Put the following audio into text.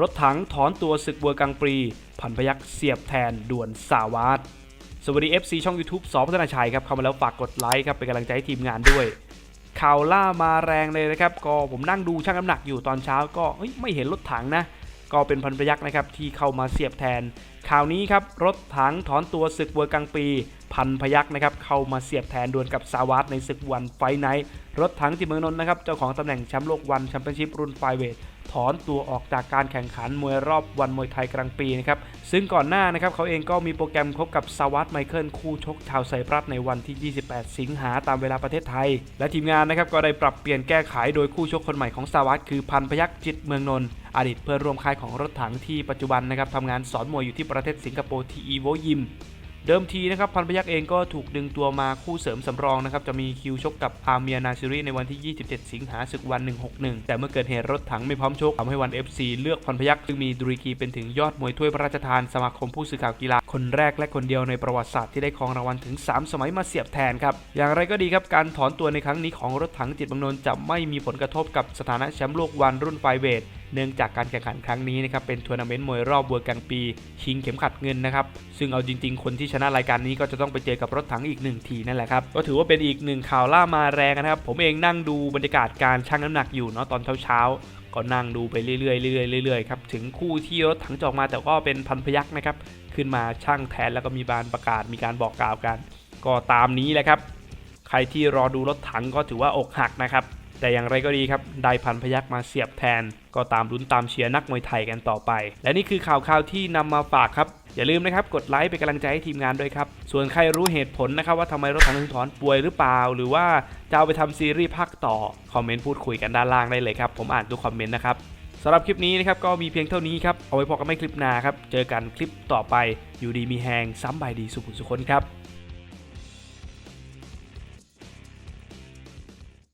รถถังถอนตัวศึกบัวกังปรี พันพยักเสียบแทนด่วนสาวาสสวัสดี FC ช่อง YouTube สอพัฒนาชัยครับเข้ามาแล้วฝากกดไลค์ครับเป็นกำลังใจให้ทีมงานด้วย ข่าวล่ามาแรงเลยนะครับ ก็ผมนั่งดูช่างน้ำหนักอยู่ตอนเช้าก็ไม่เห็นรถถังนะ ก็เป็นพันพยักนะครับที่เข้ามาเสียบแทน ข่าวนี้ครับรถถังถอนตัวศึกบัวกังปี พันพยักนะครับเข้ามาเสียบแทนดวลกับสาวัตในศึกวันไฟไนท์รถถังจิตเมืองนนท์นะครับเจ้าของตำแหน่งแชมป์โลกวันแชมเปี้ยนชิพรุ่นไฟเวท ถอนตัวออกจากการแข่งขันมวยรอบวันมวยไทยกลางปีนะครับซึ่งก่อนหน้านะครับเขาเองก็มีโปรแกรมพบกับสวัสดไมเคิลคู่ชกชาวไซปรัสในวันที่ 28 สิงหาตามเวลาประเทศไทย และทีมงานนะครับก็ได้ปรับเปลี่ยนแก้ไขโดยคู่ชกคนใหม่ของสวัสดคือพันพยักจิตเมืองนนท์อดีตเพื่อนร่วมค่ายของรถถังที่ปัจจุบันนะครับทำงานสอนมวยอยู่ที่ประเทศสิงคโปร์ที่อีโวยิม เดิมทีนะครับพันพยักษ์เองก็ถูกดึงตัวมาคู่เสริมสำรองนะครับจะมีคิวชกกับอาเมียนาซิรีในวันที่ 27 สิงหาศึกวัน 161 แต่เมื่อเกิดเหตุรถถังไม่พร้อมชกทำให้วัน FC เลือกพันพยักษ์ซึ่งมีดุริกีเป็นถึงยอดมวยถ้วยพระราชทานสมาคมผู้สื่อข่าวกีฬาคนแรกและคนเดียวในประวัติศาสตร์ที่ได้ครองรางวัลถึง 3 สมัยมาเสียบแทนครับอย่างไรก็ดีครับการถอนตัวในครั้งนี้ของรถถังจิตบางนนจะไม่มีผลกระทบกับสถานะแชมป์โลกวันรุ่นไฟเวท เนื่องจากการแข่งขันครั้งนี้นะครับเป็นทัวร์นาเมนต์มวยรอบบัวกลางปี ชิงเข็มขัดเงินนะครับซึ่งเอาจริง ๆ คนที่ชนะรายการนี้ก็จะต้องไปเจอกับรถถังอีกหนึ่งทีนั่นแหละครับก็ถือว่าเป็นอีกหนึ่งข่าวล่ามาแรงนะครับผมเองนั่งดูบรรยากาศการชั่งน้ำหนักอยู่เนาะตอนเช้าๆก็นั่งดูไปเรื่อยๆเรื่อยๆเรื่อยๆครับถึงคู่ที่รถถังจอกมาแต่ก็เป็นพันพยักนะครับขึ้นมาชั่งแทนแล้วก็มีบานประกาศมีการบอกกล่าวกัน ก็ตามนี้แหละครับ ใครที่รอดูรถถังก็ถือว่าอกหักนะครับ แต่อย่างไรก็ดีครับ ได้พันพยักมาเสียบแทน ก็ตามลุ้นตามเชียร์นักมวยไทยกันต่อไป และนี่คือข่าวข่าวที่นำมาฝากครับ อย่าลืมนะครับกดไลค์เป็นกำลังใจให้ทีมงานด้วยครับ ส่วนใครรู้เหตุผลนะครับว่าทำไมรถถังถึงถอนป่วยหรือเปล่า หรือว่าจะเอาไปทำซีรีส์ภาคต่อ คอมเมนต์พูดคุยกันด้านล่างได้เลยครับ ผมอ่านทุกคอมเมนต์นะครับสำหรับคลิปนี้นะครับก็มีเพียงเท่านี้ครับเอาไว้พอกันไม่คลิปหน้าครับเจอกันคลิปต่อไปอยู่ดีมีแหงซ้ำใบดีสุขุสุขคนครับ